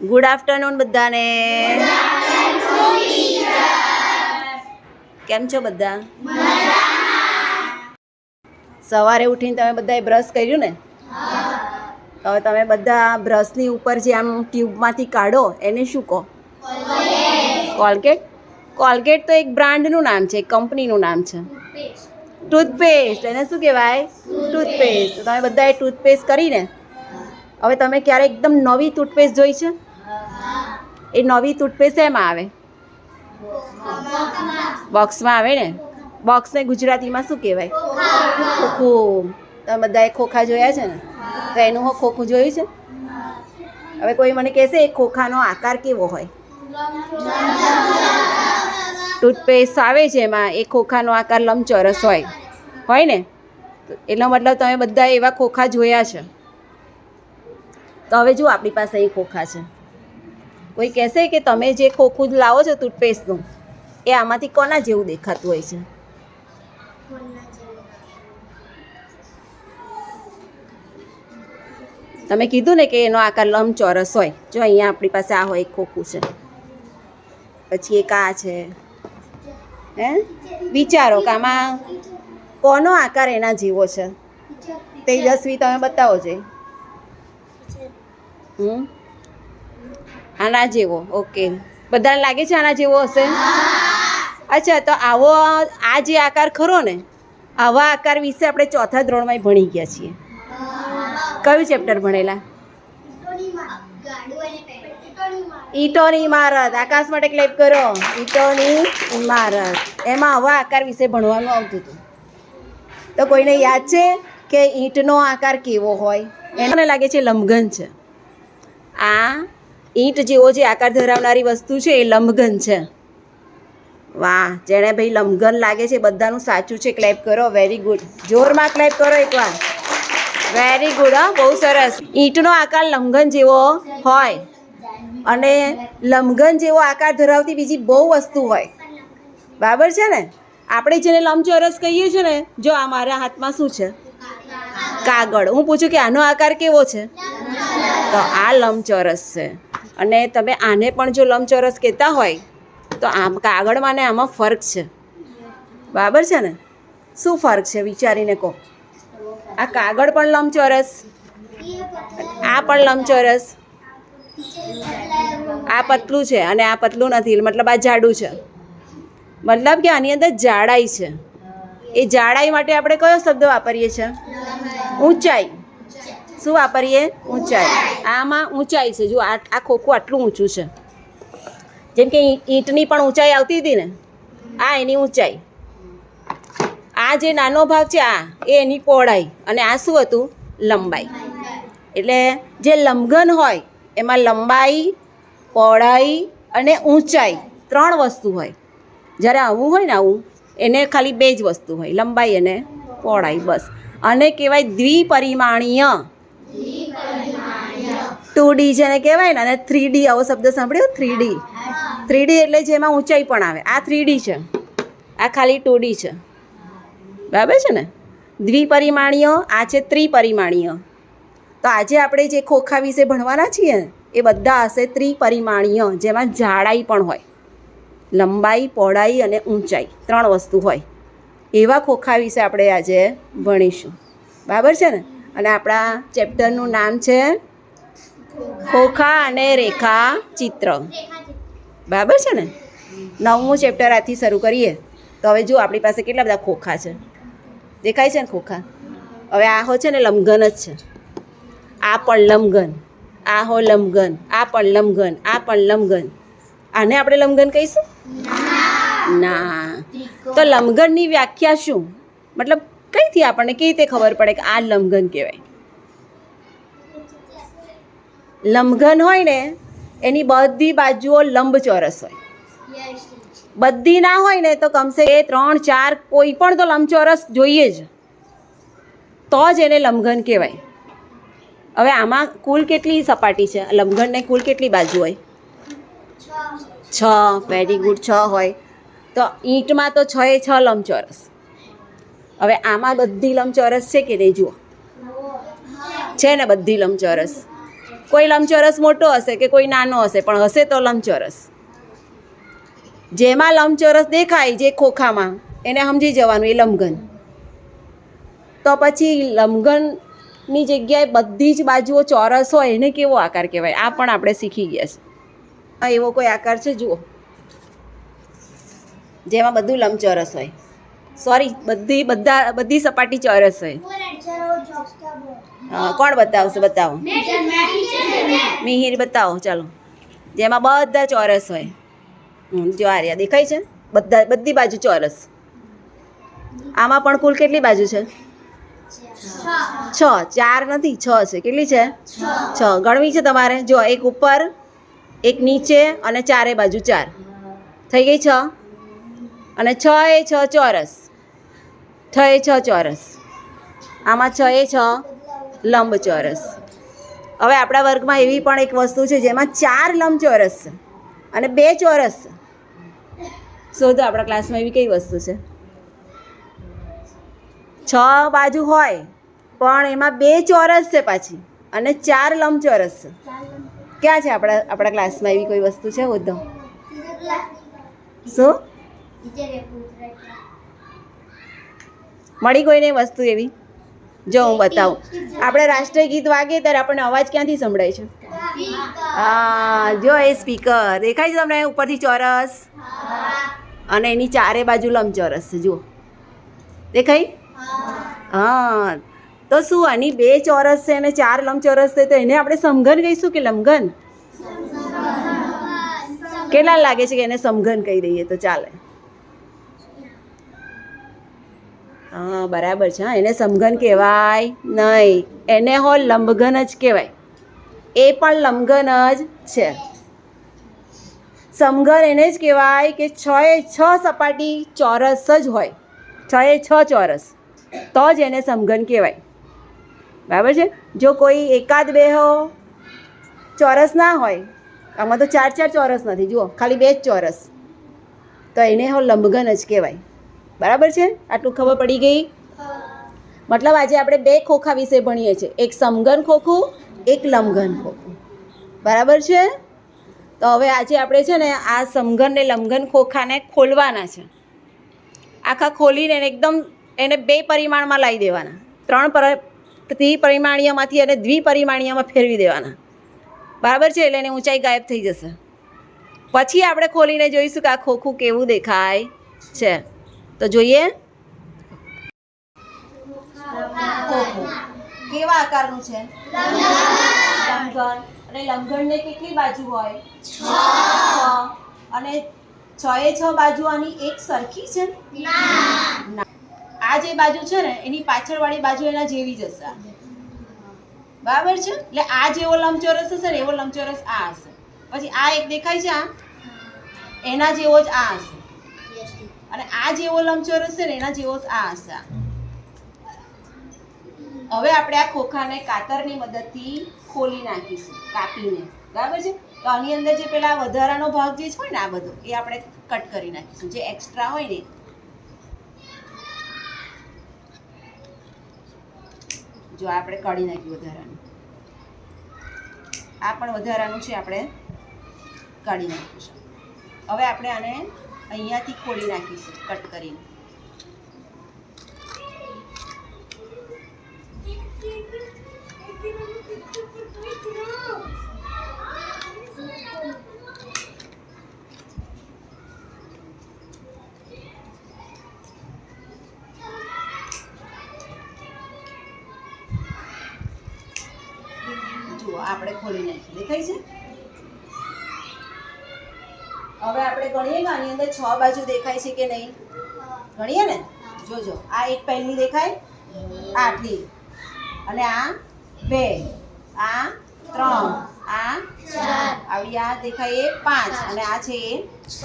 Good afternoon બધાને. કેમ છો બધા? સવારે ઉઠીને તમે બધાએ બ્રશ કર્યું ને? હવે તમે બધા બ્રશની ઉપર જે આમ ટ્યુબમાંથી કાઢો, એને શું કહો? કોલગેટ કોલગેટ તો એક બ્રાન્ડનું નામ છે કંપનીનું નામ છે. ટૂથપેસ્ટ એને શું કહેવાય? ટૂથપેસ્ટ તમે બધાએ ટૂથપેસ્ટ કરીને, હવે તમે ક્યારે એકદમ નવી ટૂથપેસ્ટ જોઈ છે? એ નવી ટૂથપેસ્ટ એમાં આવે? બોક્સમાં આવે ને? બોક્સને ગુજરાતીમાં શું કહેવાય? ખોખું. તમે બધાએ ખોખા જોયા છે ને? તો એનું હું ખોખું જોયું છે? હવે કોઈ મને કહેશે, એ ખોખાનો આકાર કેવો હોય? ટૂથપેસ્ટ આવે છે એમાં. એ ખોખાનો આકાર લંબચોરસ હોય. હોય ને? એનો મતલબ તમે બધા એવા ખોખા જોયા છે. તો હવે જુઓ આપણી પાસે અહીં ખોખા છે. કોઈ કહેશે કે તમે જે ખોખું લાવો છો ટૂથપેસ્ટનું એ આમાંથી કોના જેવું દેખાતું હોય છે? તમે કીધું ને કે એનો આકાર લંબચોરસ હોય. જો અહીંયા આપણી પાસે આ હોય ખોખું છે. પછી એક આ છે. હે? વિચારો કે આમાં કોનો આકાર એના જેવો છે? તેજસ્વી તમે બતાવો છે હમ? આના જેવો, ઓકે. બધાને લાગે છે આના જેવો હશે? અચ્છા, તો આવો, આ જે આકાર ખરો ને, આવા આકાર વિશે આપણે ચોથા ધોરણમાં ભણી ગયા છીએ. કયું ચેપ્ટર ભણેલા? ઈટોની ઇમારત. આકાશ માટે ક્લેપ કરો. ઈટોની ઇમારત. એમાં આવા આકાર વિશે ભણવાનું આવતું હતું. તો કોઈને યાદ છે કે ઈંટનો આકાર કેવો હોય? એને લાગે છે લંબઘન છે. આ ઈંટ જેવો જે આકાર ધરાવનારી વસ્તુ છે, એ લંબઘન છે. વાહ, જેણે ભાઈ લંબઘન લાગે છે બધાનું સાચું છે ક્લેપ કરો વેરી ગુડ જોરમાં ક્લેપ કરો એકવાર. વેરી ગુડ હા, બહુ સરસ. ઈંટનો આકાર લંબઘન જેવો હોય અને લંબઘન જેવો આકાર ધરાવતી બીજી બહુ વસ્તુ હોય. બરાબર છે ને? આપણે જેને લંબચોરસ કહીએ છીએ ને, જો આ મારા હાથમાં શું છે? કાગળ. હું પૂછું કે આનો આકાર કેવો છે? તો આ લંબચોરસ છે. અને તમે આને પણ જો લંબચોરસ કહેતા હોય, તો આમ કાગળમાં ને આમાં ફરક છે. બરાબર છે ને? શું ફરક છે? વિચારીને કહો. આ કાગળ પણ લંબચોરસ, આ પણ લંબચોરસ. આ પતલું છે અને આ પતલું નથી. મતલબ આ જાડું છે. મતલબ કે આની અંદર જાડાઈ છે. એ જાડાઈ માટે આપણે કયો શબ્દ વાપરીએ છીએ? ઊંચાઈ. શું વાપરીએ? ઊંચાઈ. આમાં ઊંચાઈ છે. જો આ આ ખોખું આટલું ઊંચું છે. જેમ કે ઈંટની પણ ઊંચાઈ આવતી હતી ને? આ એની ઊંચાઈ. આ જે નાનો ભાગ છે આ એ એની પહોળાઈ. અને આ શું હતું? લંબાઈ. એટલે જે લંબઘન હોય એમાં લંબાઈ પહોળાઈ અને ઊંચાઈ ત્રણ વસ્તુ હોય. જ્યારે આવું હોય ને આવું એને ખાલી બે જ વસ્તુ હોય. લંબાઈ અને પહોળાઈ બસ. અને કહેવાય દ્વિપરિમાણીય. ટુ ડી જેને કહેવાય ને, અને થ્રી ડી આવો શબ્દ સાંભળ્યો? થ્રી ડી થ્રી ડી એટલે જેમાં ઊંચાઈ પણ આવે. આ થ્રી ડી છે. આ ખાલી ટુ ડી છે. બરાબર છે ને? દ્વિપરિમાણીય, આ છે ત્રિપરિમાણીય. તો આજે આપણે જે ખોખા વિશે ભણવાના છીએ, એ બધા હશે ત્રિપરિમાણીય, જેમાં જાડાઈ પણ હોય. લંબાઈ, પહોળાઈ અને ઊંચાઈ, ત્રણ વસ્તુ હોય. એવા ખોખા વિશે આપણે આજે ભણીશું. બરાબર છે ને? અને આપણા ચેપ્ટરનું નામ છે ખોખા અને રેખા ચિત્ર. બરાબર છે ને? નવમું ચેપ્ટર આથી શરૂ કરીએ. તો હવે જો આપણી પાસે કેટલા બધા ખોખા છે. દેખાય છે ને ખોખા? હવે આ હો છે ને લમઘન જ છે. આ પણ લમઘન, આ હો લમઘન, આ પણ લમઘન, આ પણ લમઘન. આને આપણે લમઘન કહીશું? ના. તો લમઘનની વ્યાખ્યા શું? મતલબ કઈથી આપણને કેવી રીતે ખબર પડે કે આ લમઘન કહેવાય? લંબઘન હોય ને, એની બધી બાજુઓ લંબચોરસ હોય. બધી ના હોય ને તો કમસે એ ત્રણ, ચાર, કોઈ પણ તો લંબચોરસ જોઈએ જ. તો જ એને લંબઘન કહેવાય. હવે આમાં કુલ કેટલી સપાટી છે? લંબઘનને કુલ કેટલી બાજુ હોય? છ. વેરી ગુડ છ હોય. તો ઈંટમાં તો છ એ છ લંબચોરસ. હવે આમાં બધી લંબચોરસ છે કે નહીં જુઓ? છે ને બધી લંબચોરસ? કોઈ લંબચોરસ મોટો હશે કે કોઈ નાનો હશે, પણ હશે તો લંબચોરસ. જેમાં લંબચોરસ દેખાય જે ખોખામાં, એને સમજી જવાનું, એ લંબઘન તો પછી લંબઘનની જગ્યાએ બધી જ બાજુઓ ચોરસ હોય, એને કેવો આકાર કહેવાય? આ પણ આપણે શીખી ગયા છે. એવો કોઈ આકાર છે? જુઓ. જેમાં બધું લંબચોરસ હોય. સોરી બધી, બધા, બધી સપાટી ચોરસ હોય. કોણ બતાવશે? બતાવો. મિહિર બતાવો. ચાલો. જેમાં બધા ચોરસ હોય. જો આ રહ્યા. દેખાય છે? બધા બધી બાજુ ચોરસ. આમાં પણ કુલ કેટલી બાજુ છે? છ. ચાર નથી છ છે. કેટલી છે. છ. ગણવી છે તમારે? જો એક ઉપર એક નીચે અને ચારે બાજુ ચાર. થઈ ગઈ છ? અને છ એ છ ચોરસ. છ એ છ ચોરસ. આમાં છ એ છ લંબચોરસ. હવે આપણા વર્ગમાં એવી પણ એક વસ્તુ છે જેમાં ચાર લંબચોરસ અને બે ચોરસ. શોધો આપણા ક્લાસમાં એવી કઈ વસ્તુ છે? છ બાજુ હોય પણ એમાં બે ચોરસ છે પાછી અને ચાર લંબચોરસ. છે ક્યાં છે આપણા આપણા ક્લાસમાં એવી કોઈ વસ્તુ છે? હોદ્દો શું? મળી કોઈને વસ્તુ એવી? જો હું બતાવું. આપણે રાષ્ટ્રીય ગીત વાગે ત્યારે આપણને અવાજ ક્યાંથી સંભળાય છે? હા જો એ સ્પીકર. દેખાય છે તમને ઉપરથી ચોરસ? અને એની ચારે બાજુ લંબચોરસ છે જુઓ. દેખાય? હા. તો શું આની બે ચોરસ છે અને ચાર લંબચોરસ છે તો એને આપણે સમઘન કહીશું કે લંબઘન કેટલા લાગે છે કે એને સમઘન કહી દઈએ તો ચાલે? હા, બરાબર છે, હા, એને સમઘન કહેવાય નહીં. એને હો લંબઘન જ કહેવાય. એ પણ લંબઘન જ છે. સમઘન એને જ કહેવાય કે છ એ છ સપાટી ચોરસ જ હોય. છ એ છ ચોરસ. તો જ એને સમઘન કહેવાય. બરાબર છે? જો કોઈ એકાદ બે હો, ચોરસ ના હોય, આમાં તો ચાર ચાર ચોરસ નથી. જુઓ, ખાલી બે જ ચોરસ. તો એને હો લંબઘન જ કહેવાય. બરાબર છે? આટલું ખબર પડી ગઈ? મતલબ આજે આપણે બે ખોખા વિશે ભણીએ છીએ. એક સમઘન ખોખું, એક લંબઘન ખોખું. બરાબર છે? તો હવે આજે આપણે છે ને આ સમઘન ને લંબઘન ખોખાને ખોલવાના છે. આખા ખોલીને એકદમ એને બે પરિમાણમાં લાવી દેવાના. ત્રણ પર, ત્રિપરિમાણીયમાંથી એને દ્વિપરિમાણીયમાં ફેરવી દેવાના. બરાબર છે? એટલે એની ઊંચાઈ ગાયબ થઈ જશે. પછી આપણે ખોલીને જોઈશું કે આ ખોખું કેવું દેખાય છે. તો જોઈએ. કેવા આકારનું છે? લંગણ. અને લંગણને કેટલી બાજુ હોય? છ. અને છ એ છ બાજુ આની એક સરખી છે? ના. આ જે બાજુ છે ને, એની પાછળવાળી બાજુ એના જેવી જ હશે. બરાબર છે? એટલે આ જેવો લંબચોરસ હશે ને, એવો લંબચોરસ આ હશે. પછી આ એક દેખાય છે આ એના જેવો જ આ હશે. અને આ જેવો લંબચોરસ છે ને એના જેવો આ હશે. હવે આપણે આ ખોખાને કાતરની મદદથી ખોલી નાખીશું, કાપીને. બરાબર છે? તો આની અંદર જે પેલા વધારાનો ભાગ જે છે ને આ બધો, એ આપણે કટ કરી નાખીશું. જે એક્સ્ટ્રા હોય ને જો આપણે કાઢી નાખ્યું વધારાનું. આ પણ વધારાનું છે, આપણે કાઢી નાખીશું. હવે આપણે આને અહીંયાથી ખોલી નાખીશું કટ કરીને જુઓ આપણે ખોલી નાખી દેખાય છે હવે આપણે ગણીએ કે આની અંદર છ બાજુ દેખાય છે કે નહીં? ગણીએ ને? જોજો. આ એક પહેલી દેખાય. આટલી અને આ બે. આ ત્રણ. આ ચાર. આવી આ દેખાય એ પાંચ. અને આ છે એ છ.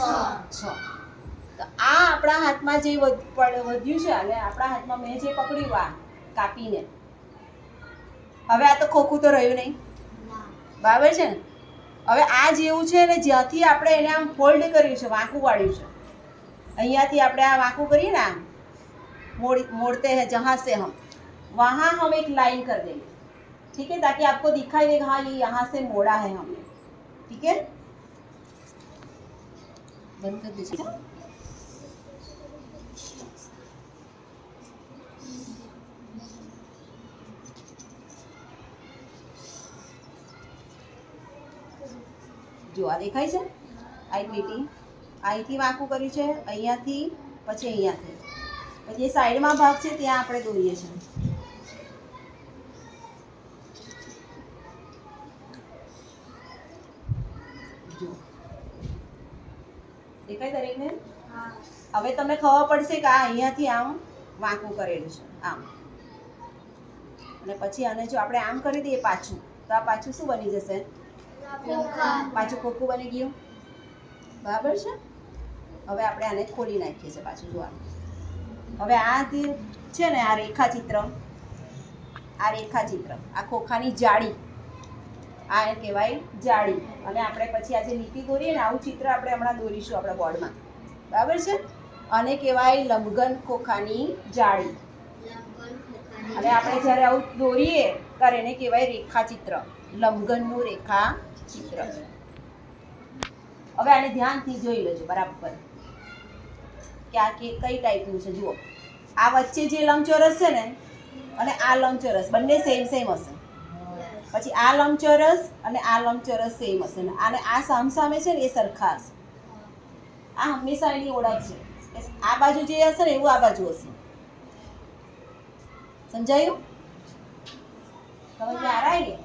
તો આ આપણા હાથમાં જે વધ- વધ્યું છે, અને આપણા હાથમાં મેં જે પકડ્યું આ કાપીને. હવે આ તો ખોખું તો રહ્યું નહીં. બરાબર છે ને? હવે આ જેવું છે ને, જ્યાંથી આપણે એને આમ ફોલ્ડ કર્યું છે, વાંકું વાળ્યું છે. अहिया આપણે આ વાંકું કરીએ ना मोड़ मोड़ते हैं जहाँ से हम वहाँ हम एक लाइन कर देंगे ठीक है ताकि आपको दिखाई देगा हाँ ये यहाँ से मोड़ा है हमने ठीक है जो कर दीजिए જો આ દેખાય છે? અહીંથી વાંકું કર્યું છે અહીંયાથી પછી અહીંયાથી. પછી એ સાઈડમાં ભાગ છે ત્યાં આપણે દોરીએ છીએ. દેખાય દરેકને? હવે તમને ખબર પડશે કે આ અહીંયાથી આમ વાંકું કરેલું છે આમ. અને પછી આને જો આપણે આમ કરી દઈએ પાછું તો આ પાછું શું બની જશે? પાછું ખોખું બની ગયું. બરાબર છે? હવે આપણે આને ખોલી નાખીએ છીએ પાછું જોવા હવે આ જે છે ને, આ રેખાચિત્ર આ રેખાચિત્ર, આ ખોખાની જાળી, આ એ કહેવાય જાળી. અને આપણે પછી આ જે લીટી દોરીએ ને, આવું ચિત્ર આપણે હમણાં દોરીશું આપણા બોર્ડમાં. બરાબર છે? અને કહેવાય લંબગન ખોખાની જાળી. અને આપણે જ્યારે આવું દોરીએ, ત્યારે એને કહેવાય રેખાચિત્ર. લંબગનનું રેખાચિત્ર. હવે આને ધ્યાનથી જોઈ લેજો, બરાબર. કે આ કે કઈ ટાઈપનું છે? જુઓ. આ વચ્ચે જે લંબચોરસ છે ને અને આ લંબચોરસ બંને સેમ સેમ હશે. પછી આ લંબચોરસ અને આ લંબચોરસ સેમ હશે. ને અને આ સામસામે છે ને એ સરખા હશે. આ હંમેશા એની ઓળખ છે. કે આ બાજુ જે હશે ને એવું આ બાજુ હશે. સમજાયું? સમજ ને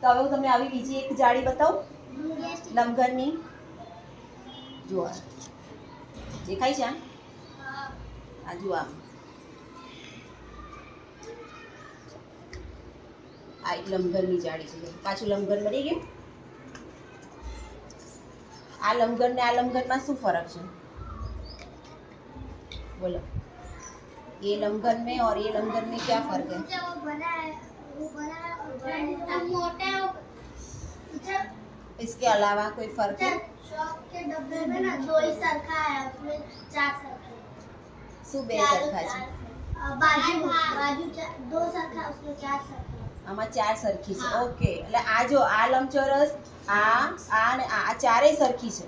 તો હવે હું તમને આવી બીજી એક જાળી બતાવું. લંબઘનની જુઓ આ. દેખાય છે આ? આ જુઓ આમ આ એક લંબઘનની જાળી છે પાછું લંબઘન બની ગયું આ લંબઘન ને આ લંબઘનમાં શું ફરક છે બોલો ये लंबघन में और ये लंबघन में क्या फर्क है इसके अलावा कोई फर्क है के डब्बे में ना दो ही सरखा है उसमें चार सरखा શું બે સરખા છે है बाजू बाजू चा- दो सरखा उसमें चार सरखा આમાં ચાર સરખી છે હા. ઓકે એટલે આ જો આ લંબચોરસ આ આ અને આ આ ચારેય સરખી છે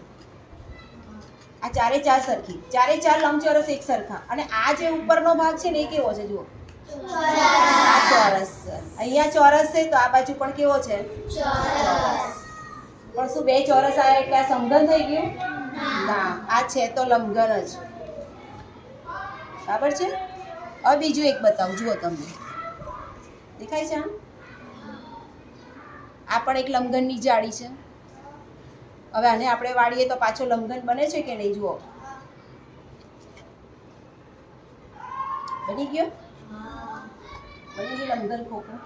આ ચારે ચાર સરખી ચારે ચાર લંબચોરસ એક સરખા અને આ જે ઉપરનો ભાગ છે ને એ કેવો છે જુઓ આ ચોરસ છે અહીંયા ચોરસ છે તો આ બાજુ પણ કેવો છે ચોરસ પણ શું બે ચોરસ આવ્યા એટલે આ સમઘન થઈ ગયું? ના આ છે તો લંબઘન જ. બરાબર છે? હવે બીજું એક બતાવું જુઓ તમને. દેખાય છે આમ? આ પણ એક લંબઘનની જાળી છે. હવે આને આપણે વાળીએ તો પાછો લંબઘન બને છે કે નહીં જુઓ? બની ગયો? બની ગયું લંબઘન ખોખું?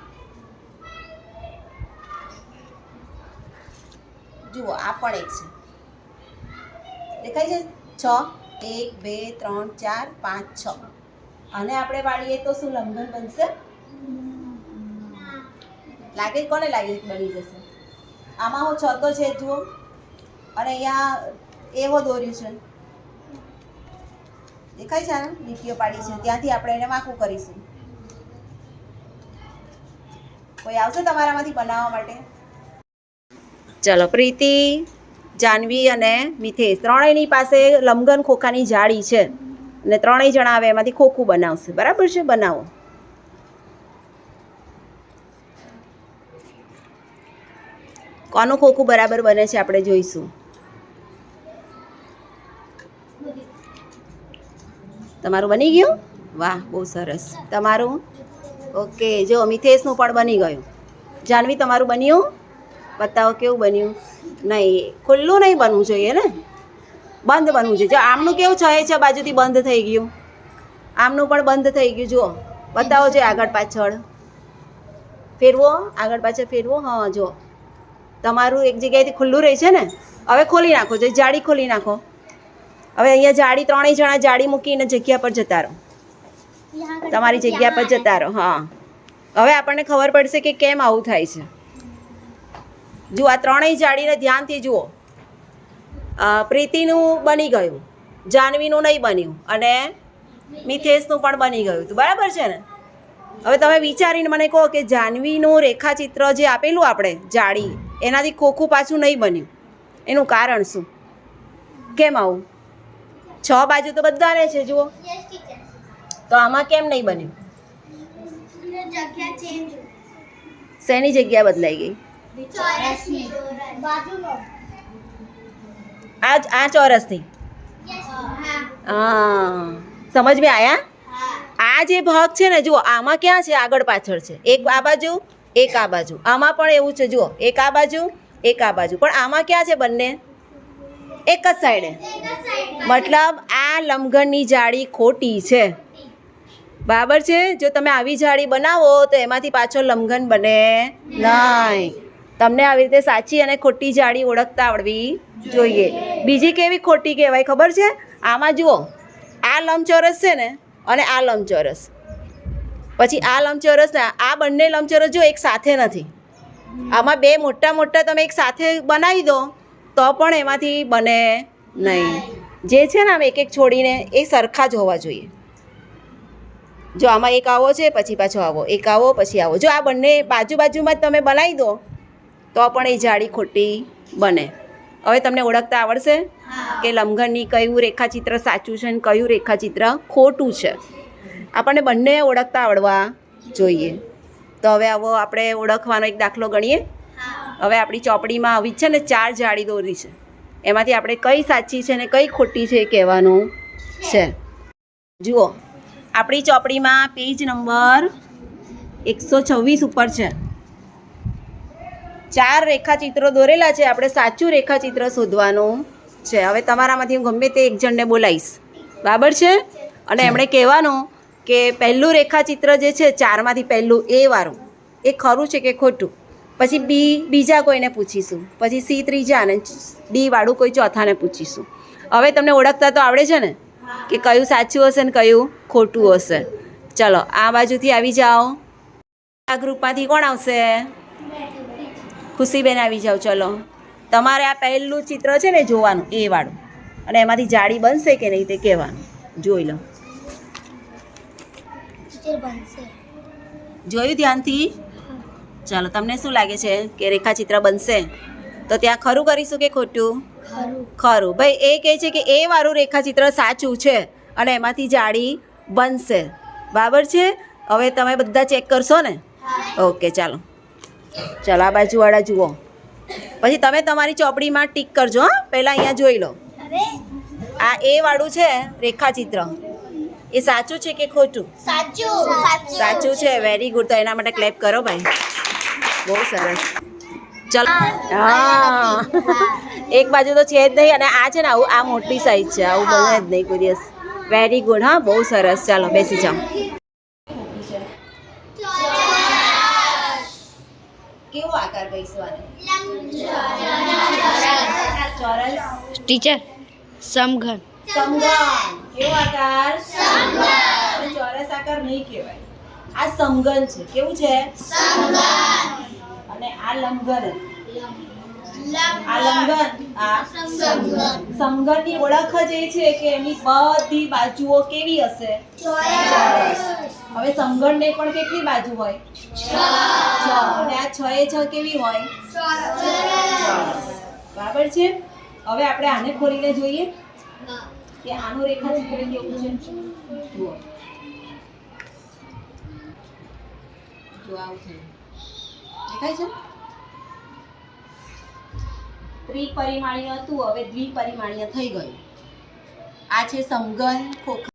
જુઓ, આ પણ એક છે. દેખાય છે? છ, એક, બે, ત્રણ, ચાર, પાંચ, છ. અને આપણે વાળીએ તો શું લંબન બનશે? લાગે કોને લાગે બની જશે? આમાં હું છ તો છે જુઓ. અને અહીંયા એવો દોર્યું છે. દેખાય છે આને? લીટીઓ પાડી છે. ત્યાંથી આપણે એને વાંકું કરીશું. કોઈ આવશે તમારામાંથી બનાવવા માટે? ચલો, પ્રીતિ, જાનવી અને મિથેશ. ત્રણેયની પાસે લમગન ખોખાની જાળી છે અને ત્રણેય જણા આવે એમાંથી ખોખું બનાવશે. બરાબર છે? બનાવો. કોનું ખોખું બરાબર બને છે આપણે જોઈશું. તમારું બની ગયું? વાહ, બહુ સરસ. તમારું? ઓકે, જો મિથેશનું પણ બની ગયું. જાનવી, તમારું બન્યું? બતાવો કેવું બન્યું? નહીં ખુલ્લું નહીં બનવું જોઈએ ને? બંધ બનવું જોઈએ. જો આમનું કેવું છે છે બાજુથી બંધ થઈ ગયું. આમનું પણ બંધ થઈ ગયું. જુઓ બતાવો જોઈએ આગળ પાછળ. ફેરવો આગળ પાછળ ફેરવો. હા જો તમારું એક જગ્યાએથી ખુલ્લું રહે છે ને? હવે ખોલી નાખો. જો જાળી ખોલી નાખો. હવે અહીંયા જાળી ત્રણેય જણા જાળી મૂકીને જગ્યા પર જતા રહો. તમારી જગ્યા પર જતા રહો. હા. હવે આપણને ખબર પડશે કે કેમ આવું થાય છે. જુઓ આ ત્રણેય જાળીને ધ્યાનથી જુઓ. પ્રીતિનું બની ગયું. જાનવીનું નહીં બન્યું. અને મિથેશનું પણ બની ગયું હતું. બરાબર છે ને? હવે તમે વિચારીને મને કહો કે જાનવીનું રેખાચિત્ર જે આપેલું આપણે જાળી એનાથી ખોખું પાછું નહીં બન્યું. એનું કારણ શું? કેમ આવું? છ બાજુ તો બધાને છે જુઓ. તો આમાં કેમ નહીં બન્યું? શેની જગ્યા બદલાઈ ગઈ? ચોરસની બાજુનો. આ જ- આ ચોરસથી. હા. સમજ મેં આયા? આ જે ભાગ છે ને જુઓ આમાં ક્યાં છે? આગળ પાછળ છે. એક આ બાજુ એક આ બાજુ. આમાં પણ એવું છે જુઓ એક આ બાજુ એક આ બાજુ. પણ આમાં ક્યાં છે બંને? એક જ સાઈડે એક જ સાઈડ મતલબ આ લંબઘનની જાળી ખોટી છે. બરાબર છે? જો તમે આવી જાળી બનાવો તો એમાંથી પાછો લંબઘન બને નહીં. તમને આવી રીતે સાચી અને ખોટી જાળી ઓળખતા આવડવી જોઈએ. બીજી કેવી ખોટી કહેવાય ખબર છે? આમાં જુઓ, આ લંબચોરસ છે ને, અને આ લંબચોરસ. પછી આ લંબચોરસ ને, આ બંને લંબચોરસ જો એક સાથે નથી. આમાં બે મોટા મોટા તમે એક સાથે બનાવી દો, તો પણ એમાંથી બને નહીં. જે છે ને આમ એક એક છોડીને એ સરખા જ હોવા જોઈએ. જો આમાં એક આવો છે, પછી પાછો આવો. એક આવો, પછી આવો. જો આ બંને બાજુ બાજુમાં જ તમે બનાવી દો તો પણ એ જાળી ખોટી બને. હવે તમને ઓળખતા આવડશે કે લંબઘનની કયું રેખાચિત્ર સાચું છે અને કયું રેખાચિત્ર ખોટું છે. આપણને બંને ઓળખતા આવડવા જોઈએ. તો હવે આવો આપણે ઓળખવાનો એક દાખલો ગણીએ. હવે આપણી ચોપડીમાં આવી છે ને ચાર જાળી દોરી છે. એમાંથી આપણે કઈ સાચી છે ને કઈ ખોટી છે એ કહેવાનું છે. જુઓ, આપણી ચોપડીમાં પેજ નંબર એકસો છવ્વીસ ઉપર છે. ચાર રેખાચિત્રો દોરેલા છે. આપણે સાચું રેખાચિત્ર શોધવાનું છે. હવે તમારામાંથી હું ગમે તે એક જણને બોલાવીશ. બરાબર છે? અને એમણે કહેવાનું કે પહેલું રેખાચિત્ર જે છે, ચારમાંથી પહેલું એ વાળું એ ખરું છે કે ખોટું? પછી બી, બીજા કોઈને પૂછીશું. પછી સી ત્રીજા અને ડી વાળું કોઈ ચોથાને પૂછીશું. હવે તમને ઓળખતા તો આવડે છે ને? કે કયું સાચું હશે ને કયું ખોટું હશે. ચલો, આ બાજુથી આવી જાઓ. આ ગ્રુપમાંથી કોણ આવશે? ખુશીબેન આવી જાઓ ચલો. તમારે આ પહેલું ચિત્ર છે ને જોવાનું એ વાળું. અને એમાંથી જાળી બનશે કે નહીં તે કહેવાનું. જોઈ લો. બનશે. જોયું ધ્યાનથી? ચાલો તમને શું લાગે છે કે રેખાચિત્ર બનશે? તો ત્યાં ખરું કરીશું કે ખોટું? ખરું. ખરું. ભાઈ એ કહે છે કે એ વાળું રેખાચિત્ર સાચું છે અને એમાંથી જાળી બનશે. બરાબર છે? હવે તમે બધા ચેક કરશો ને? ઓકે ચાલો. ચાલો આ બાજુવાળા જુઓ. પછી તમે તમારી ચોપડીમાં ટીક કરજો હા. પહેલાં અહીંયા જોઈ લો. આ એ વાળું છે રેખાચિત્ર. એ સાચું છે કે ખોટું? સાચું. સાચું. છે વેરી ગુડ તો એના માટે ક્લેપ કરો ભાઈ. બહુ સરસ. ચલો. હા. એક બાજુ તો છે જ નહીં અને આ છે ને આવું આ મોટી સાઈઝ છે આવું બને જ નહીં કોઈ દિવસ. વેરી ગુડ હા બહુ સરસ. ચાલો બેસી જાઓ. કેવો આકાર કહીશું આને? ચોરસ. ટીચર સમઘન. સમઘન. કેવો આકાર? સમઘન. ચોરસ આકાર નહીં કહેવાય. આ સમઘન છે. કેવું છે? અને આ લંબઘન. આ લંબઘન આ સમઘનની ઓળખ જ એ છે કે એની બધી બાજુઓ કેવી હશે? હવે સમઘનને પણ કેટલી બાજુ હોય? છ. અને આ છ એ છ કેવી હોય? બરાબર છે? હવે આપણે આને ખોલીને જોઈએ કે આનું રેખાચિત્ર કેવું છે? જુઓ. જો આવું થયું. દેખાય છે? ત્રિપરિમાણીય હતું હવે દ્વિપરિમાણીય થઈ ગયું. આ છે સમઘન ખોખા.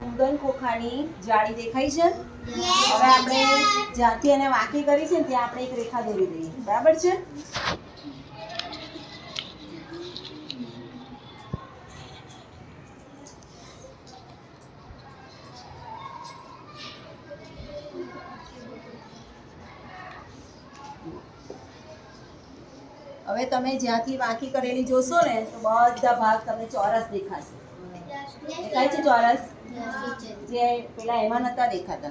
સમઘન ખોખાની જાળી દેખાય છે? હવે આપણે જ્યાંથી એને વાંકી કરી છે ત્યાં આપણે એક રેખા દોરી દઈએ. બરાબર છે? હવે તમે જ્યાંથી વાંકી કરેલી જોશો ને, તો બધા ભાગ તમને ચોરસ દેખાશે. દેખાય છે ચોરસ? જે પેલા એમાં નતા દેખાતા.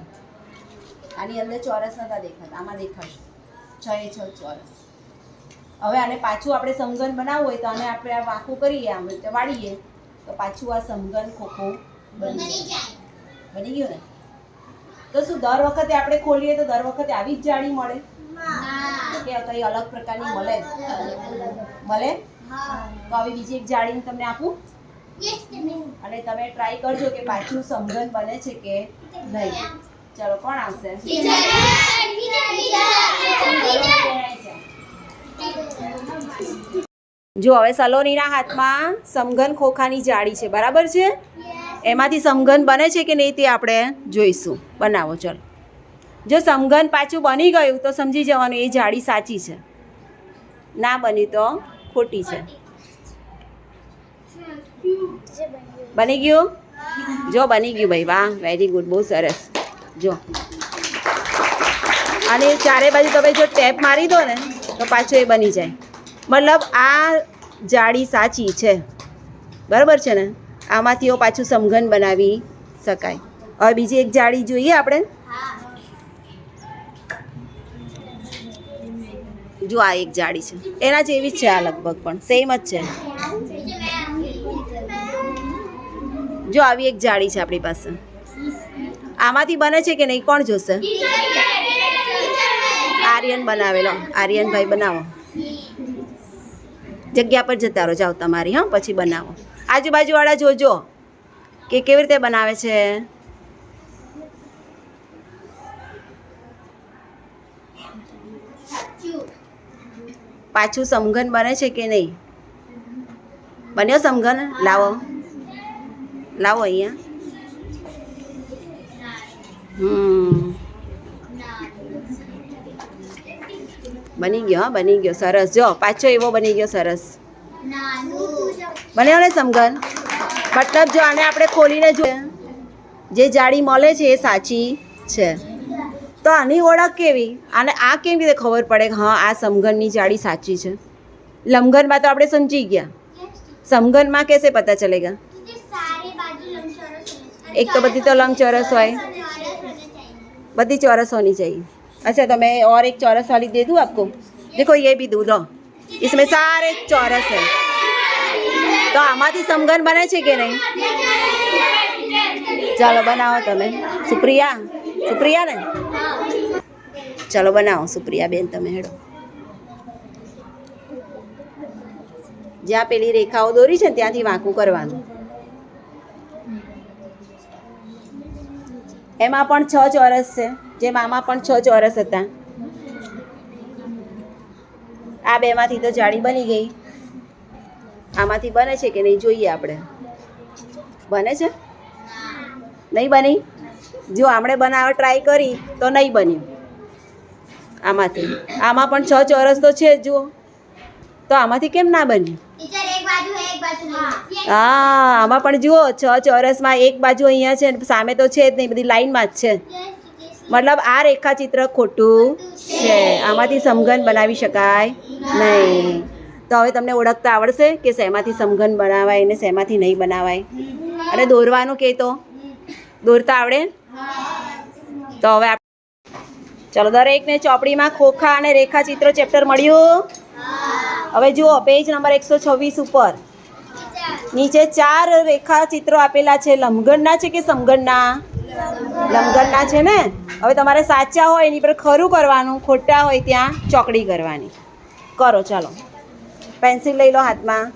આની અંદર ચોરસ નતા દેખાતા. આમાં દેખાશે. છ એ છ ચોરસ. હવે આને પાછું આપણે સમઘન બનાવવું હોય તો આને આપણે આ વાંકું કરીએ, આમ રીતે વાળીએ, તો પાછું આ સમઘન ખોખું બની જાય. બની ગયું ને? તો શું, દર વખતે આપણે ખોલીએ તો દર વખતે આવી જ જાળી મળે? ના. કે કઈ અલગ પ્રકારની મળે. મળે? તો આવી બીજી એક જાળી તમને આપું. અને તમે ટ્રાય કરજો કે પાછું સમઘન બને છે કે નહીં. ચલો કોણ આવશે? જો હવે સલોનીના હાથમાં સમઘન ખોખાની જાળી છે. બરાબર છે? એમાંથી સમઘન બને છે કે નહીં તે આપણે જોઈશું. બનાવો ચલો. જો સમઘન પાછું બની ગયું તો સમજી જવાનું, એ જાળી સાચી છે. ના બની તો ખોટી છે. બની ગયું? જો બની ગયું ભાઈ, વાહ વેરી ગુડ બહુ સરસ. જો. અને ચારે બાજુ તમે જો ટેપ મારી દો ને, તો પાછું એ બની જાય. મતલબ આ જાળી સાચી છે. બરાબર છે ને? આમાંથી પાછું સમઘન બનાવી શકાય. હવે બીજી એક જાળી જોઈએ આપણે. જો આ એક જાળી છે. એના જેવી જ છે આ લગભગ પણ. સેમ જ છે. જો આવી એક જાળી છે આપણી પાસે. આમાંથી બને છે કે નહીં? કોણ જોશે? આર્યન બનાવેલો. આર્યનભાઈ બનાવો. જગ્યા પર જતા રહો. જાઓ તમારી, હા. પછી બનાવો. આજુબાજુવાળા જોજો કે કેવી રીતે બનાવે છે. પાછું સમઘન બને છે કે નહીં? બન્યો સમઘન? લાવો. લાવો અહીંયા. હમ. બની ગયો, હા, બની ગયો. સરસ. જો, પાછો એવો બની ગયો, સરસ. બન્યો ને સમઘન? મતલબ જો આને આપણે ખોલીને જોઈએ જે જાળી મળે છે એ સાચી છે. તો આની ઓળખ કેવી આને આ કેવી રીતે ખબર પડે કે હા આ સમઘનની જાળી સાચી છે લંઘનમાં તો આપણે સમજી ગયા સમઘનમાં कैसे पता चलेगा सारे बाजू लंबचौरस होने एक तो बत्ती तो लंबचौरस હોય बत्ती चौरस होनी चाहिए अच्छा तो मैं और एक चौरस वाली दे दूँ आपको देखो ये भी दूँ लो इसमें सारे चौरस है તો આમાંથી સમઘન બને છે કે નહીં ચાલો બનાવો તમે સુપ્રિયા સુપ્રિયા ને? ચાલો બનાવો, સુપ્રિયા બેન, તમે હેડો. જ્યાં પેલી રેખાઓ દોરી છે ત્યાંથી વાંકું કરવાનું. એમાં પણ છ ચોરસ છે. જેમ આમાં પણ છ ચોરસ હતા. આ બેમાંથી તો જાળી બની ગઈ. આમાંથી બને છે કે નહીં, જોઈએ આપણે. બને છે? નહીં બની? જો આપણે બનાવવા ટ્રાય કરી તો નહીં બન્યું. આમાંથી. આમાં પણ છ ચોરસ તો છે જ જુઓ. તો આમાંથી કેમ ના બન્યું? હા આમાં પણ જુઓ છ ચોરસમાં એક બાજુ અહીંયા છે સામે તો છે જ નહીં બધી લાઇનમાં જ છે. મતલબ આ રેખાચિત્ર ખોટું છે. આમાંથી સમઘન બનાવી શકાય નહીં. તો હવે તમને ઓળખતા આવડશે કે શેમાંથી સમઘન બનાવાય અને શેમાંથી નહીં બનાવાય. અને દોરવાનું કે તો? દોરતા આવડે? તો હવે ચલો, દરેકને ચોપડીમાં ખોખા અને રેખાચિત્ર ચેપ્ટર મળ્યું? હવે જુઓ, પેજ નંબર એકસો છવ્વીસ ઉપર. નીચે ચાર રેખાચિત્રો આપેલા છે. લંબગણના છે કે સમગણના લંબગણના છે ને? હવે તમારે સાચા હોય એની પર ખરું કરવાનું, ખોટા હોય ત્યાં ચોકડી કરવાની. કરો, ચાલો. પેન્સિલ લઈ લો હાથમાં.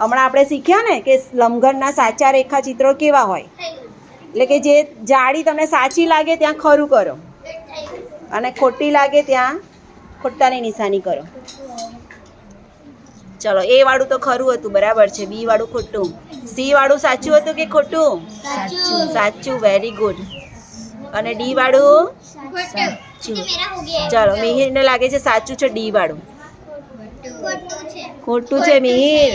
હમણાં આપણે શીખ્યા ને કે લંબગણના સાચા રેખાચિત્રો કેવા હોય? એટલે કે જે જાડી તમને સાચી લાગે ત્યાં ખરું કરો. અને ખોટી લાગે ત્યાં ખોટાની નિશાની કરો. ચલો એ વાળું તો ખરું હતું બરાબર છે. બી વાળું ખોટું. સી વાળું સાચું હતું કે ખોટું? સાચું. વેરી ગુડ અને ડી વાળું? સાચું. ચલો મિહિરને લાગે છે સાચું છે ડી વાળું. ખોટું છે. મિહિર.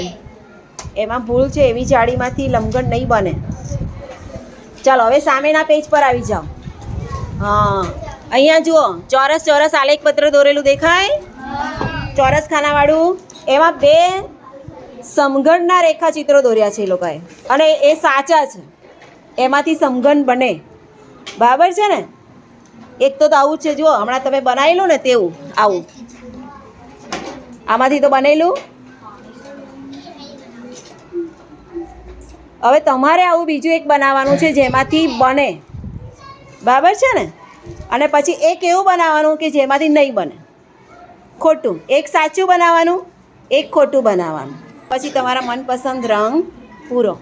એમાં ભૂલ છે એવી જાળીમાંથી લમગણ નહીં બને. ચાલો, હવે સામેના પેજ પર આવી જાઓ. હા, અહીંયા જુઓ, ચોરસ ચોરસ, આલેખ પત્ર દોરેલું દેખાય? ચોરસ ખાનાવાળું. એમાં બે સમઘનના રેખાચિત્રો દોર્યા છે એ લોકોએ. અને એ સાચા છે. એમાંથી સમઘન બને. બરાબર છે ને? એક તો આવું છે, જુઓ, હમણાં તમે બનાવેલું ને તેવું, આવું. આમાંથી તો બનેલું. હવે તમારે આવું બીજું એક બનાવવાનું છે જેમાંથી બને. બરાબર છે ને? અને પછી એક એવું બનાવવાનું કે જેમાંથી નહીં બને. ખોટું. એક સાચું બનાવવાનું, એક ખોટું બનાવવાનું. પછી તમારા મનપસંદ રંગ પૂરો.